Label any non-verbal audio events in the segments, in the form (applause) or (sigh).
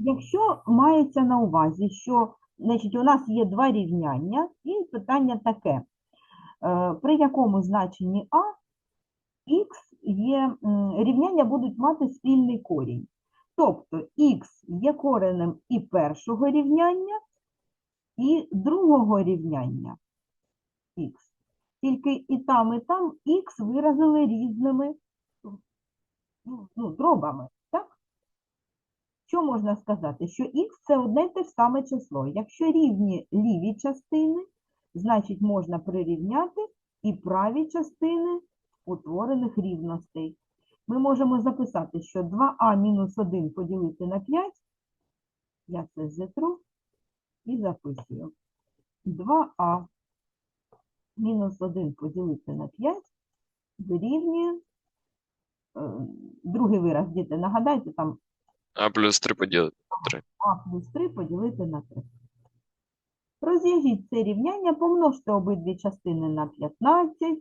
Якщо мається на увазі, що значить, у нас є два рівняння, і питання таке, е, при якому значенні А х є, рівняння будуть мати спільний корінь. Тобто х є коренем і першого рівняння, і другого рівняння х. Тільки і там, і там х виразили різними ну, ну, дробами? Що можна сказати? Що х це одне й те ж саме число. Якщо рівні ліві частини, значить можна прирівняти і праві частини утворених рівностей. Ми можемо записати, що 2а мінус 1 поділити на 5, я це зітру і записую. 2а мінус 1 поділити на 5 дорівнює, е, другий вираз, діти, нагадайте, там А плюс 3 поділити. на 3. а плюс 3 поділити на 3. Розв'яжіть це рівняння, помножте обидві частини на 15,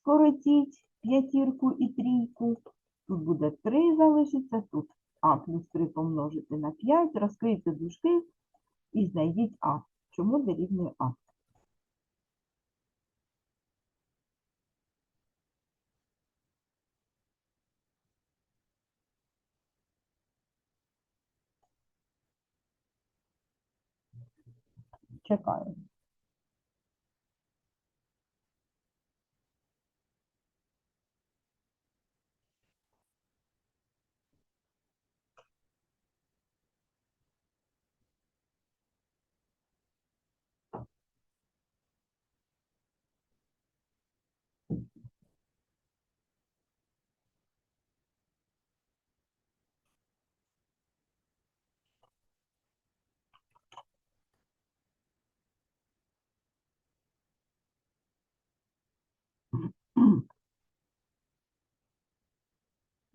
скоротіть п'ятірку і трійку. Тут буде 3 залишиться, тут а плюс 3 помножити на 5, розкрийте дужки і знайдіть а. Чому дорівнює а? record.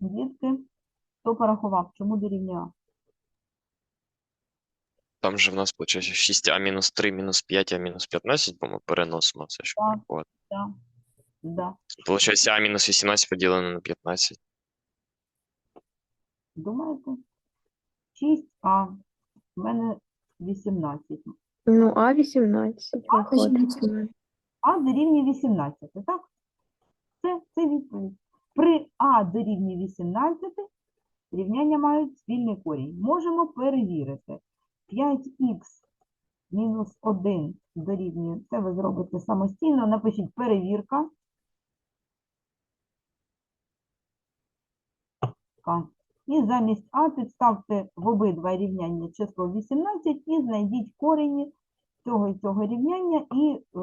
Дітки, хто порахував, чому дорівнює а? Там же в нас виходить 6а мінус 3 мінус 5а мінус 15, бо ми переносимо це, щоб Так. порахувати. Да. Да. Получається а мінус 18 поділено на 15. Думаєте? 6а. У мене 18. Ну, а 18 А виходить. 18. А дорівнює 18, так? Це, це відповідь. При А дорівнює 18 рівняння мають спільний корінь. Можемо перевірити. 5х мінус 1 дорівнює, це ви зробите самостійно, напишіть перевірка. І замість А підставте в обидва рівняння число 18 і знайдіть корені цього і цього рівняння, і е,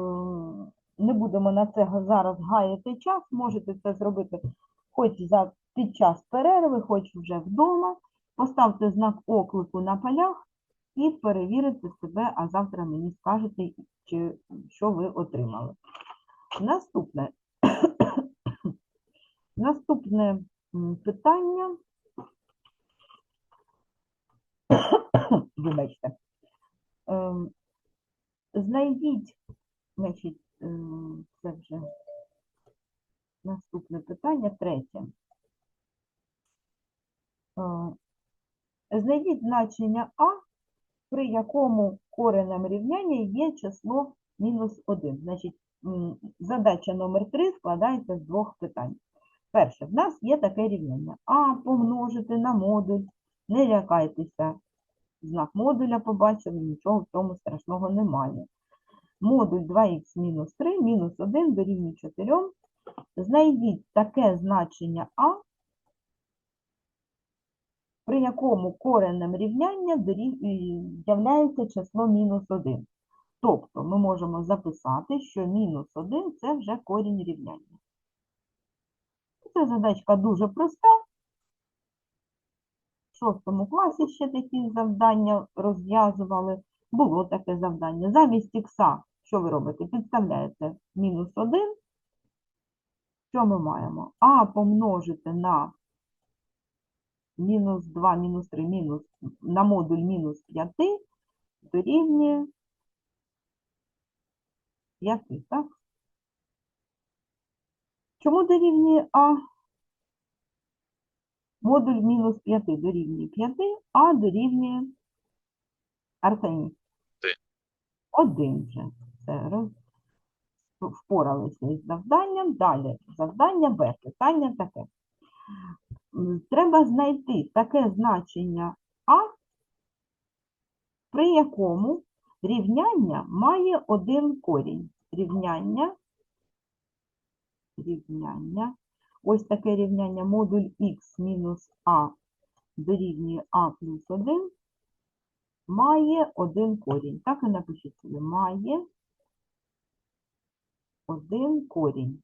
не будемо на це зараз гаяти час, можете це зробити хоч за, під час перерви, хоч вже вдома. Поставте знак оклику на полях і перевірите себе, а завтра мені скажете, чи, що ви отримали. Наступне, (coughs) Наступне питання. (coughs) Вибачте. Ем, Знайдіть, значить, це вже наступне питання, третє. Е, Знайдіть значення А, при якому коренем рівняння є число мінус 1. Значить, задача номер 3 складається з двох питань. Перше, в нас є таке рівняння. А помножити на модуль. Не лякайтеся. Знак модуля побачили, нічого в цьому страшного немає. Модуль 2х мінус 3 мінус 1 дорівнює 4. Знайдіть таке значення А, при якому коренем рівняння дорів- являється число мінус 1. Тобто ми можемо записати, що мінус 1 – це вже корінь рівняння. Ця задачка дуже проста. В шостому класі ще такі завдання розв'язували. Було таке завдання. Замість ікса, що ви робите? Підставляєте мінус 1. Що ми маємо? А помножити на мінус 2, мінус 3, мінус, на модуль мінус 5 дорівнює 5, так? Чому дорівнює А? Модуль мінус 5 дорівнює 5, а дорівнює Арсеній. Ти. Один Роз... впоралися із завданням. Далі завдання Б. Питання таке. Треба знайти таке значення А, при якому рівняння має один корінь. Рівняння, рівняння, ось таке рівняння модуль х мінус а дорівнює а плюс 1 має один корінь. Так і напишіть собі. Має один корінь.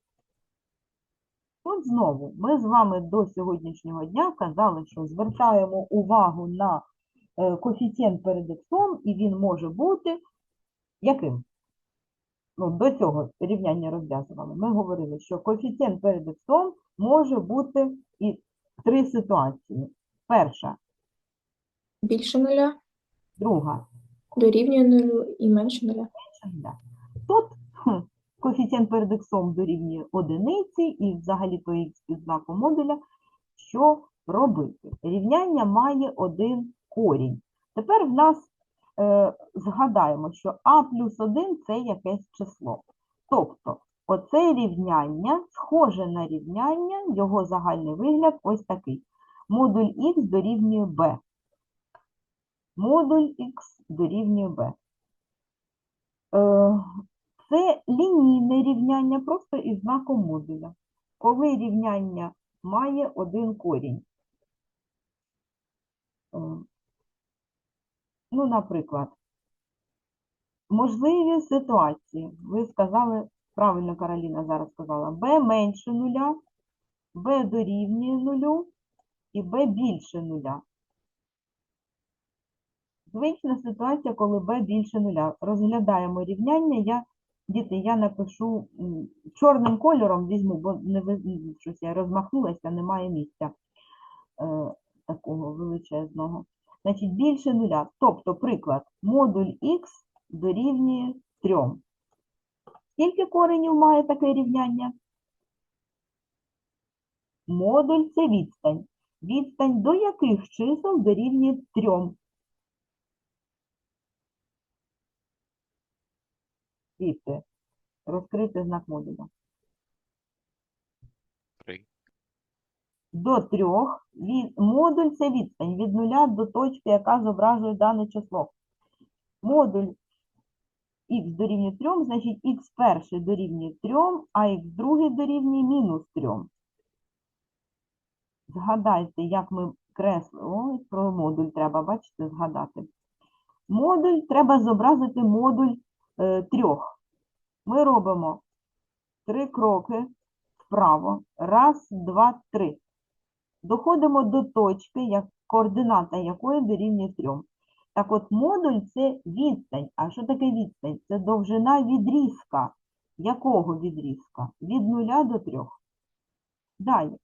Тут знову ми з вами до сьогоднішнього дня казали, що звертаємо увагу на е, коефіцієнт перед іксом, і він може бути яким? Ну, до цього рівняння розв'язували. Ми говорили, що коефіцієнт перед іксом може бути і три ситуації. Перша, Більше нуля, друга, дорівнює нулю і менше нуля. Да. Тут хм, коефіцієнт перед іксом дорівнює одиниці і взагалі по х під знаком модуля. Що робити? Рівняння має один корінь. Тепер в нас е, згадаємо, що а плюс 1 – це якесь число. Тобто оце рівняння схоже на рівняння, його загальний вигляд ось такий. Модуль х дорівнює b. Модуль х дорівнює b. Е, Це лінійне рівняння просто із знаком модуля. Коли рівняння має один корінь. Е, Ну, наприклад, можливі ситуації. Ви сказали, правильно Кароліна зараз сказала, b менше нуля, b дорівнює нулю і b більше нуля. Звична ситуація, коли b більше нуля. Розглядаємо рівняння. Я, діти, я напишу чорним кольором візьму, бо не щось я розмахнулася, немає місця е, такого величезного. Значить, більше нуля. Тобто, приклад, модуль х дорівнює 3. Скільки коренів має таке рівняння? Модуль – це відстань. Відстань до яких чисел дорівнює 3? Діти, розкрити знак модуля. Три. До 3. Від... Модуль – це відстань від нуля до точки, яка зображує дане число. Модуль х дорівнює 3, значить х перший дорівнює 3, а х другий дорівнює мінус 3. Згадайте, як ми креслили. Ой, про модуль треба, бачите, згадати. Модуль, треба зобразити модуль е, трьох. Ми робимо три кроки вправо. Раз, два, три. Доходимо до точки, як, координата якої дорівнює 3. Так от модуль – це відстань. А що таке відстань? Це довжина відрізка. Якого відрізка? Від 0 до 3. Далі.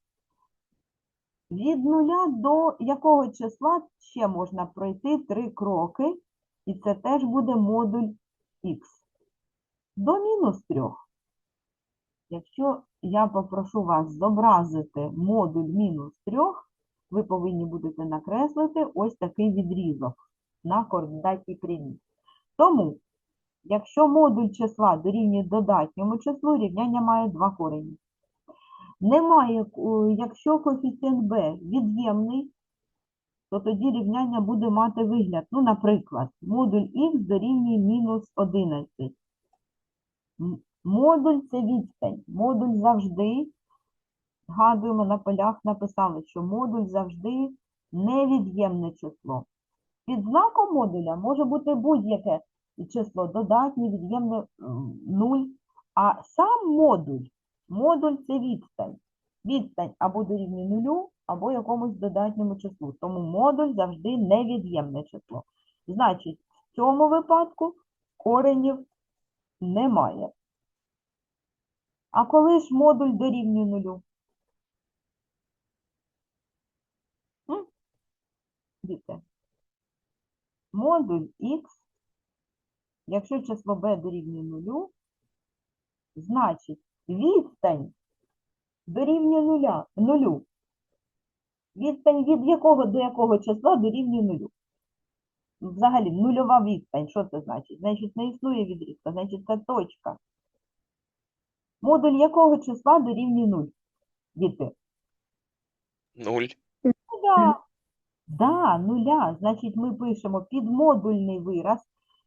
Від 0 до якого числа ще можна пройти 3 кроки, і це теж буде модуль х. До мінус 3. Якщо я попрошу вас зобразити модуль мінус 3, ви повинні будете накреслити ось такий відрізок на координатній прямій. Тому, якщо модуль числа дорівнює додатньому числу, рівняння має два корені. Немає, е, якщо коефіцієнт b від'ємний, то тоді рівняння буде мати вигляд. Ну, наприклад, модуль х дорівнює мінус 11. Модуль – це відстань. Модуль завжди, згадуємо, на полях написали, що модуль завжди невід'ємне число. Під знаком модуля може бути будь-яке число, додатнє, від'ємне, нуль. А сам модуль, модуль – це відстань. Відстань або дорівнює нулю, або якомусь додатньому числу. Тому модуль завжди невід'ємне число. Значить, в цьому випадку коренів немає. А коли ж модуль дорівнює нулю? Діти. Модуль х, якщо число b дорівнює нулю, значить відстань дорівнює нуля, нулю. Відстань від якого до якого числа дорівнює нулю. Взагалі, нульова відстань, що це значить? Значить, не існує відрізка, значить, це точка. Модуль якого числа дорівнює 0? Діти? Нуль. Ну, да. Да, нуля. Значить, ми пишемо підмодульний вираз.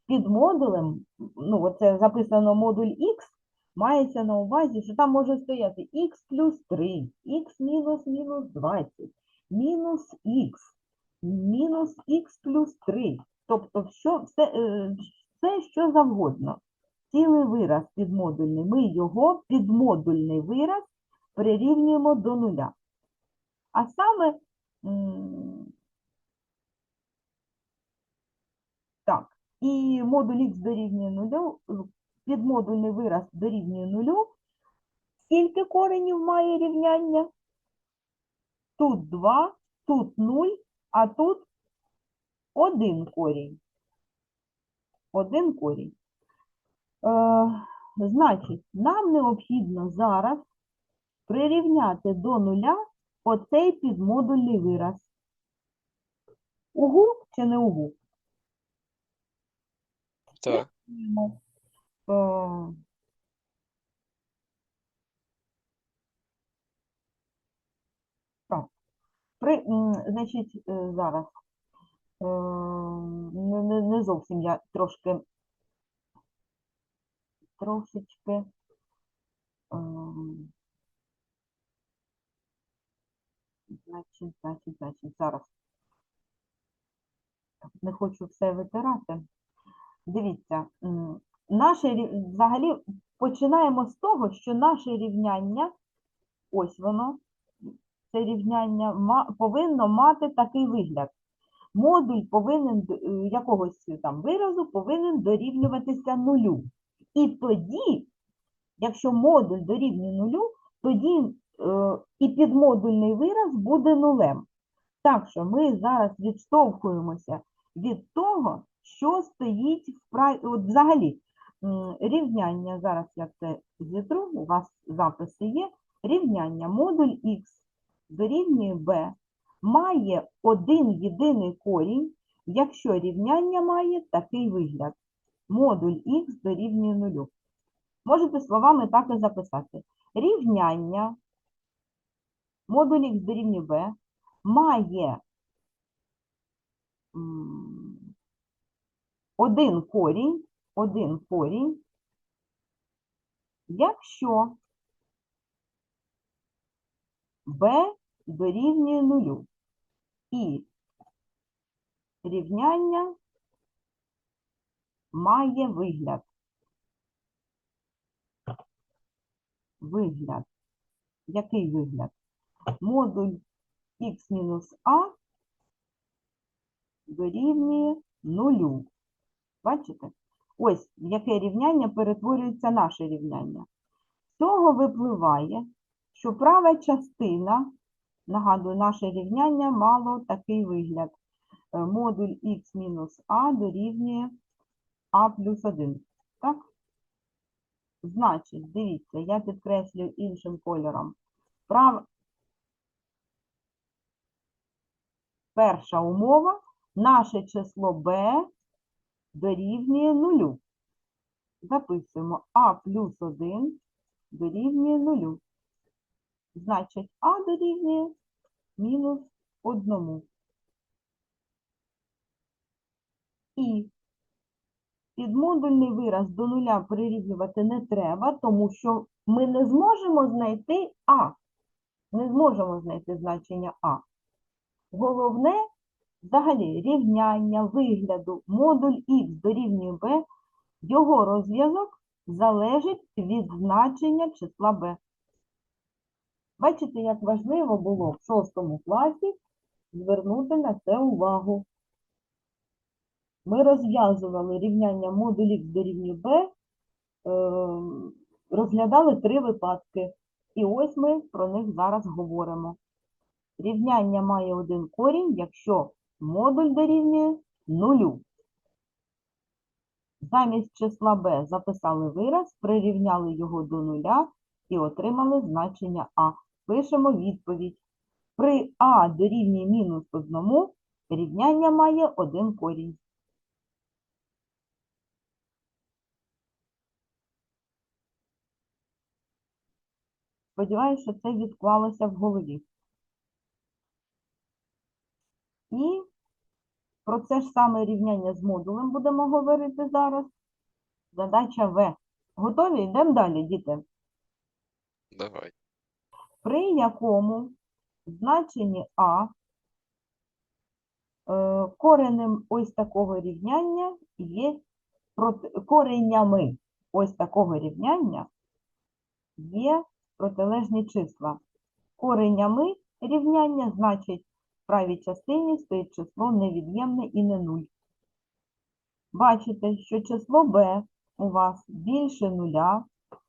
Під модулем, ну, оце записано модуль х, мається на увазі, що там може стояти х плюс 3, х мінус мінус 20, мінус х, мінус х плюс 3. Тобто все, е, все, що завгодно. Цілий вираз підмодульний. Ми його підмодульний вираз прирівнюємо до нуля. А саме так, і модуль х дорівнює нулю, підмодульний вираз дорівнює нулю. Скільки коренів має рівняння? Тут 2, тут 0, а тут один корінь. Один корінь. Е, значить, нам необхідно зараз прирівняти до нуля оцей підмодульний вираз. Угу чи не угу? Так. Е, Так. При, значить, е, зараз. е, Не, не, не зовсім я трошки трошечки. ем, Значить, значить, значить, зараз. Не хочу все витирати. Дивіться, наше взагалі починаємо з того, що наше рівняння, ось воно, це рівняння повинно мати такий вигляд. Модуль повинен е, якогось там виразу повинен дорівнюватися нулю. І тоді, якщо модуль дорівнює нулю, тоді е, і підмодульний вираз буде нулем. Так що ми зараз відштовхуємося від того, що стоїть в прав... От взагалі рівняння, зараз я це зітру, у вас записи є, рівняння модуль х дорівнює b має один єдиний корінь, якщо рівняння має такий вигляд. Модуль х дорівнює нулю. Можете словами так і записати. Рівняння модуль х дорівнює b має один корінь, один корінь, якщо b дорівнює нулю. І рівняння має вигляд. Вигляд. Який вигляд? Модуль х мінус а дорівнює нулю. Бачите? Ось в яке рівняння перетворюється наше рівняння. З цього випливає, що права частина, нагадую, наше рівняння мало такий вигляд. Е, Модуль х мінус а дорівнює а плюс 1. Так? Значить, дивіться, я підкреслюю іншим кольором. Прав... Перша умова, наше число b дорівнює нулю. Записуємо а плюс 1 дорівнює нулю. Значить, а дорівнює мінус 1. І підмодульний вираз до нуля прирівнювати не треба, тому що ми не зможемо знайти а. Не зможемо знайти значення а. Головне, взагалі, рівняння вигляду модуль х дорівнює b, його розв'язок залежить від значення числа b. Бачите, як важливо було в шостому класі звернути на це увагу. Ми розв'язували рівняння модуль х дорівнює b, е, розглядали три випадки. І ось ми про них зараз говоримо. Рівняння має один корінь, якщо модуль дорівнює нулю. Замість числа b записали вираз, прирівняли його до нуля і отримали значення а. Пишемо відповідь. При а дорівнює мінус 1 рівняння має один корінь. Сподіваюся, що це відклалося в голові. І про це ж саме рівняння з модулем будемо говорити зараз. Задача В. Готові? Йдемо далі, діти. Давай. При якому значенні А е, коренем ось такого рівняння є коренями ось такого рівняння є протилежні числа. Коренями рівняння значить в правій частині стоїть число невід'ємне і не нуль. Бачите, що число b у вас більше нуля,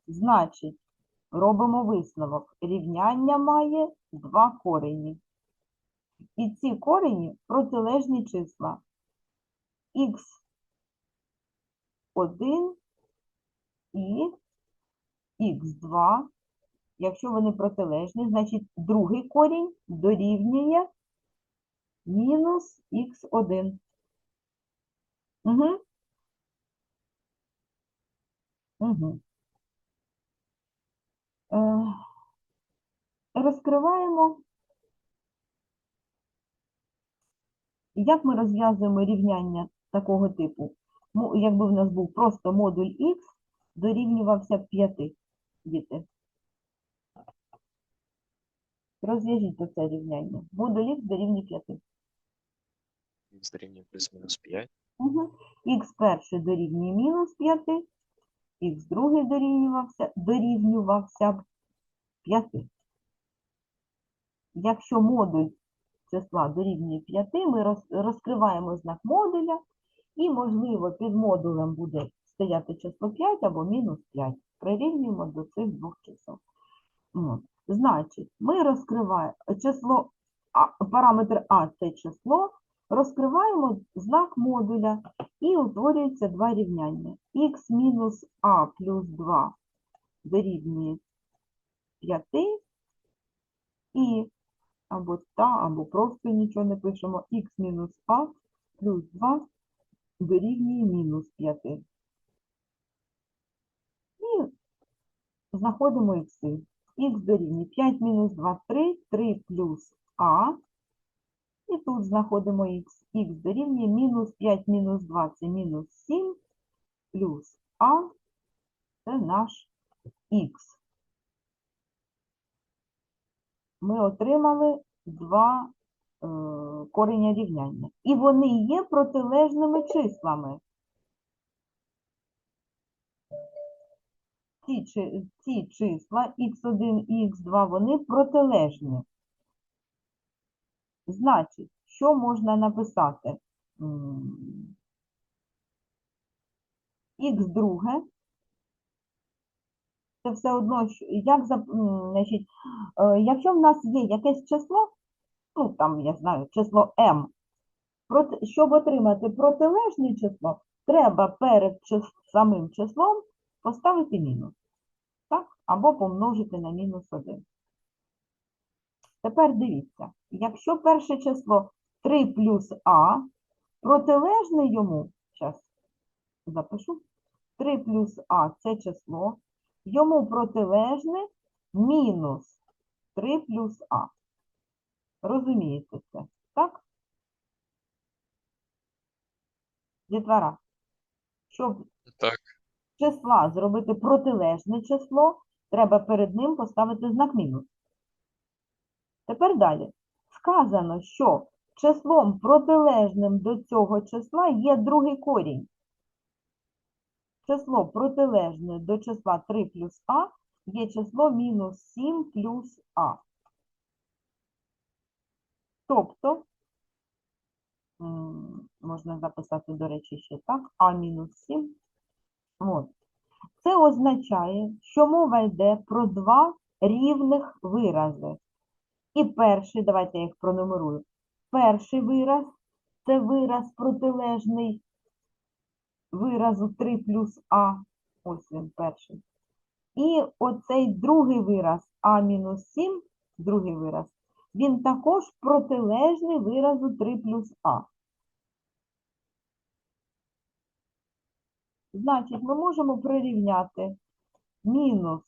значить, робимо висновок. Рівняння має два корені. І ці корені протилежні числа. х1 і х2. Якщо вони протилежні, значить другий корінь дорівнює мінус х1. Угу. Угу. Е, розкриваємо. Як ми розв'язуємо рівняння такого типу? Мо- Якби в нас був просто модуль х, дорівнювався 5, діти. Розв'яжіть оце рівняння. Модуль х дорівнює 5. Х дорівнює плюс-мінус 5. Угу. Х перший дорівнює мінус 5, х другий дорівнювався, дорівнювався б 5. Якщо модуль числа дорівнює 5, ми розкриваємо знак модуля, і, можливо, під модулем буде стояти число 5 або мінус 5. Прирівнюємо до цих двох чисел. Значить, ми розкриваємо число, параметр А це число, розкриваємо знак модуля і утворюється два рівняння. х мінус а плюс 2 дорівнює 5 і або та, або просто нічого не пишемо. х мінус а плюс 2 дорівнює мінус 5. І знаходимо ікси. х дорівнює 5 мінус 2 – 3, 3 плюс а. І тут знаходимо х. х дорівнює мінус 5 мінус 2 – це мінус 7, плюс а – це наш х. Ми отримали два е, кореня рівняння. І вони є протилежними числами. Ці, ці числа х1 і х2, вони протилежні. Значить, що можна написати? Х друге. Це все одно, як, значить, е, якщо в нас є якесь число, ну там, я знаю, число проти, щоб отримати протилежне число, треба перед самим числом поставити мінус. Так? Або помножити на мінус 1. Тепер дивіться, якщо перше число 3 плюс а, протилежне йому, зараз запишу, 3 плюс а це число, йому протилежне мінус 3 плюс а. Розумієте це, так? Дітвора, щоб Так. числа зробити протилежне число, треба перед ним поставити знак мінус. Тепер далі. Сказано, що числом протилежним до цього числа є другий корінь. Число протилежне до числа 3 плюс а є число мінус 7 плюс а. Тобто, можна записати, до речі, ще так, а мінус 7. От. Це означає, що мова йде про два рівних вирази. І перший, давайте я їх пронумерую. Перший вираз це вираз протилежний виразу 3 плюс а. Ось він перший. І оцей другий вираз а мінус 7, другий вираз, Він також протилежний виразу 3 плюс А. Значить, ми можемо прирівняти мінус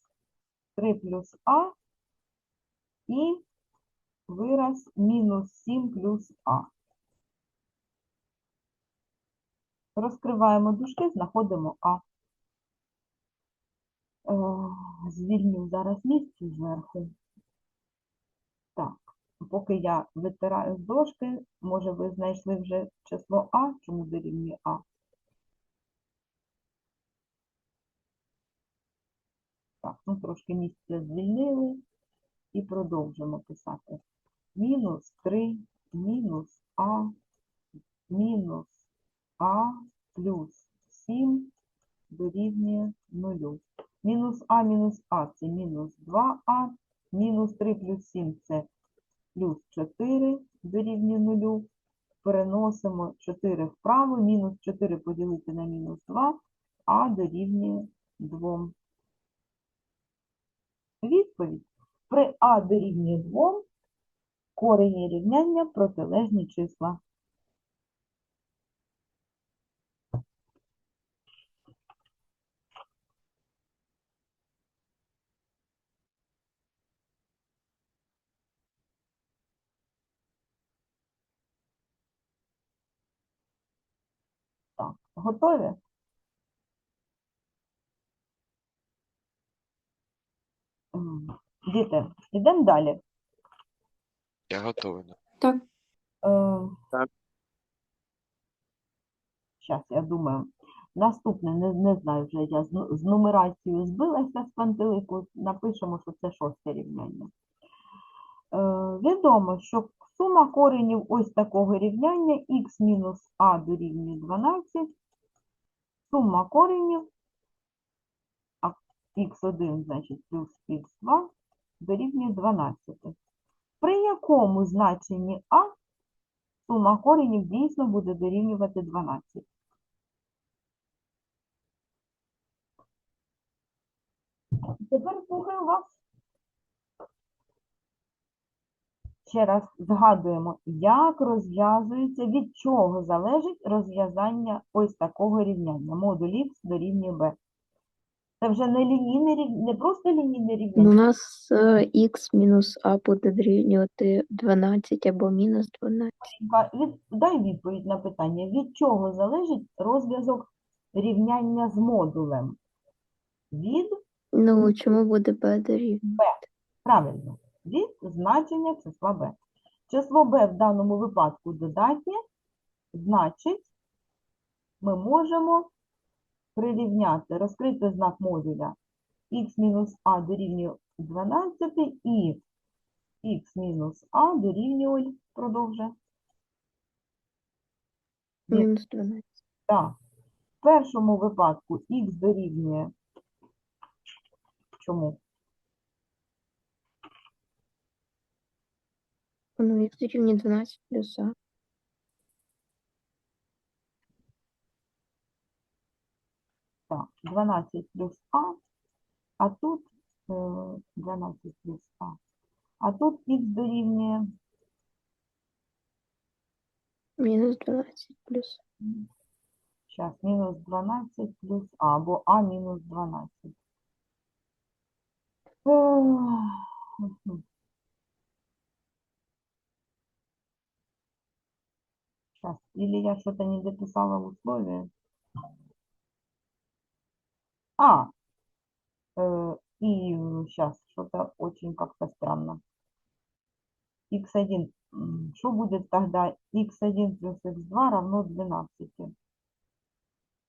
3 плюс А і вираз мінус 7 плюс А. Розкриваємо дужки, знаходимо А. Е, Звільню зараз місце зверху. Так, поки я витираю з дошки, може ви знайшли вже число А, чому дорівнює А. Так, ну трошки місця звільнили і продовжимо писати. Мінус 3, мінус А, мінус А плюс 7 дорівнює 0. Мінус А мінус А це мінус 2А, мінус 3 плюс 7 це плюс 4 дорівнює 0. Переносимо 4 вправо, мінус 4 поділити на мінус 2, а дорівнює 2. Відповідь. При А дорівнює 2 корені рівняння протилежні числа. Готові? Діти, йдемо далі. Я готовий. Так. Е, Так. Щас, я думаю. Наступне, не, не знаю вже, я з, ну- з нумерацією збилася з пантелику, напишемо, що це шосте рівняння. Е, відомо, що сума коренів ось такого рівняння х мінус а дорівнює 12, сума коренів а х1, значить, плюс х2 дорівнює 12. При якому значенні а сума коренів дійсно буде дорівнювати 12. Тепер слухаю вас. Ще раз згадуємо, як розв'язується, від чого залежить розв'язання ось такого рівняння. Модуль х дорівнює b. Це вже не лінійне рів- не просто лінійне Ну, У нас х мінус а буде дорівнювати 12 або мінус 12. Від- Дай відповідь на питання, від чого залежить розв'язок рівняння з модулем? Від, Ну, чому буде b дорівнювати? правильно, від значення числа b. Число b в даному випадку додатнє, значить, ми можемо прирівняти, розкрити знак модуля х мінус а дорівнює 12 і х мінус а дорівнює, продовжує, Мінус 12. Так. В першому випадку х дорівнює чому? Ну, х дорівнює 12 плюс а. Так, 12 плюс а, а тут е, 12 плюс а. А тут х дорівнює Мінус 12 плюс. Сейчас, мінус 12 плюс А, або А мінус 12. Сейчас, или я что-то не дописала в условии. А, э, и сейчас что-то очень как-то странно. x1, м, что будет тогда x1 плюс x2 равно 12?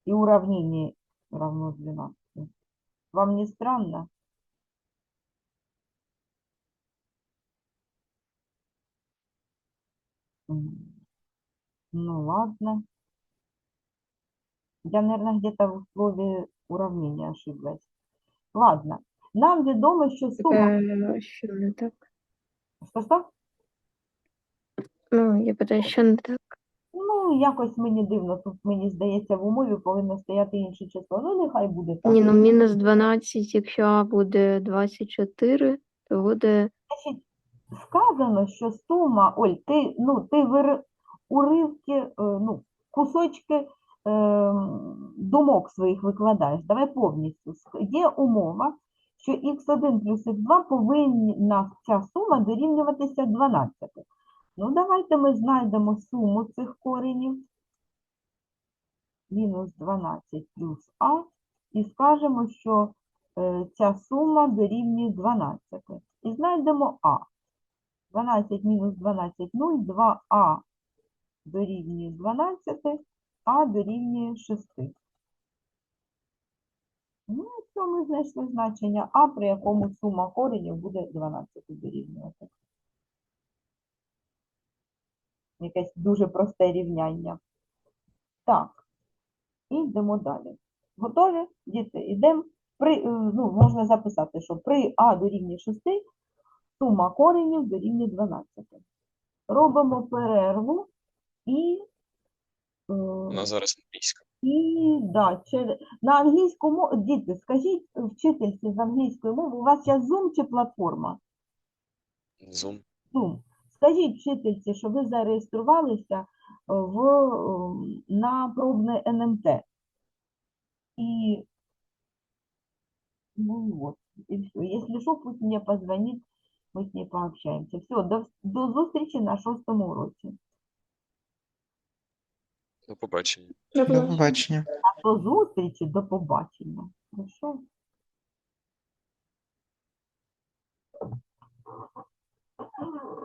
И уравнение равно 12. Вам не странно? Ну ладно. Я, наверное, где-то в условии уравнения ошиблась. Ладно. Нам відомо, що сума... Е, Що не так? Що, що? Ну, я питаю, що не так? Ну, якось мені дивно. Тут, мені здається, в умові повинно стояти інше число. Ну, нехай буде так. Ні, ну мінус 12, якщо а буде 24, то буде Значить, сказано, що сума, Оль, ти, ну, ти вир... уривки, е, ну, кусочки думок своїх викладаєш. Давай повністю. Є умова, що х1 плюс х2 повинна ця сума дорівнюватися 12. Ну, давайте ми знайдемо суму цих коренів. Мінус 12 плюс а. І скажемо, що е, ця сума дорівнює 12. І знайдемо а. 12 мінус 12 – 0, 2а дорівнює 12, а дорівнює 6. Ну, все, ми знайшли значення а, при якому сума коренів буде 12 дорівнювати. Якесь дуже просте рівняння. Так, і йдемо далі. Готові? Діти, йдемо. При, е, ну, можна записати, що при а дорівнює 6, сума коренів дорівнює 12. Робимо перерву і, е, У нас зараз англійська. і да, через, на англійську мову, діти, скажіть вчительці з англійської мови, у вас зараз Zoom чи платформа? Zoom. Zoom. Скажіть вчительці, що ви зареєструвалися в, е, на пробне НМТ. І, ну вот, и все. Если что, пусть мне позвонит, мы с ней пообщаемся. Все, до, до зустрічі на шостому уроці. До побачення. До побачення. До зустрічі, до побачення. Хорошо? Ну,